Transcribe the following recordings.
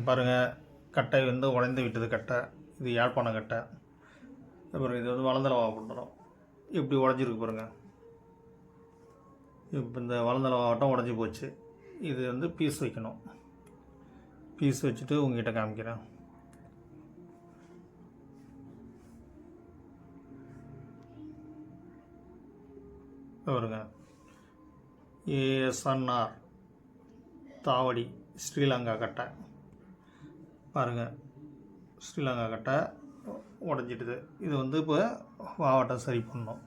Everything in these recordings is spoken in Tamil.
பாருங்கள் கட்டை வந்து உடைந்து விட்டது கட்டை. இது யாழ்ப்பாண கட்டை. அப்புறம் இது வந்து வளர்ந்தல பண்ணுறோம் இப்படி உடஞ்சிருக்கு பாருங்கள் இப்போ இந்த வளந்தலவாட்டம் உடஞ்சி போச்சு. இது வந்து பீஸ் வைக்கணும். பீஸ் வச்சுட்டு உங்ககிட்ட காமிக்கிறேன். வருங்க பாருங்க. ஏஎஸ்என்ஆர் தாவடி ஸ்ரீலங்கா கட்டை. பாருங்கள் ஸ்ரீலங்கா கட்டை உடஞ்சிட்டுது. இது வந்து இப்போ மாவட்டம் சரி பண்ணணும்.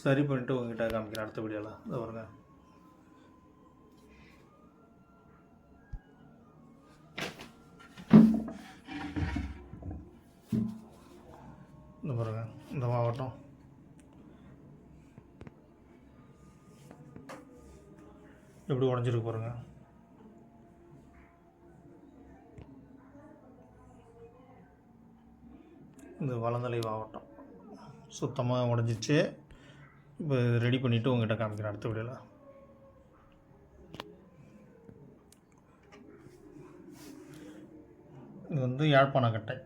சரி பண்ணிட்டு உங்ககிட்ட காமிக்கிறேன் அடுத்த வீடியோவில் இதை பாருங்கள் இந்த பாருங்க. இந்த மாவட்டம். எப்படி உடஞ்சிருக்கு பாருங்கள் இந்த வளந்தலை மாவட்டம். சுத்தமாக உடஞ்சிச்சு இப்போ ரெடி பண்ணிவிட்டு உங்ககிட்ட காமிக்கிறேன் அடுத்த வீடியோவில் இது வந்து யாழ்ப்பாணக்கட்டை.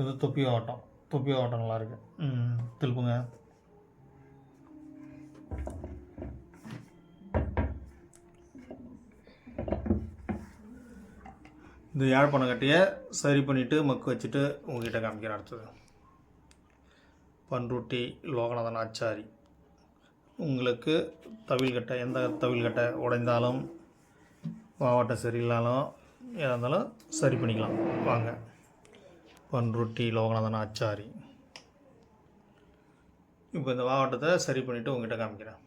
இது தொப்பி ஓட்டம் தொப்பி ஓட்டம் நல்லா இருக்கு. திருப்புங்க. இந்த யாழ்ப்பாணம் கட்டையை சரி பண்ணிவிட்டு மக்கு வச்சுட்டு உங்ககிட்ட காமிக்கிறேன் அடுத்தது. பன்ருட்டி லோகநாதன் ஆச்சாரி. உங்களுக்கு தவில் கட்டை எந்த தவில் கட்டை உடைந்தாலும் மாவட்டம் சரியில்லாலும் எதாக இருந்தாலும் சரி பண்ணிக்கலாம். வாங்க. பன்ருட்டி லோகநாதன் ஆச்சாரி. இப்போ இந்த மாவட்டத்தை சரி பண்ணிவிட்டு உங்ககிட்ட காமிக்கிறேன்.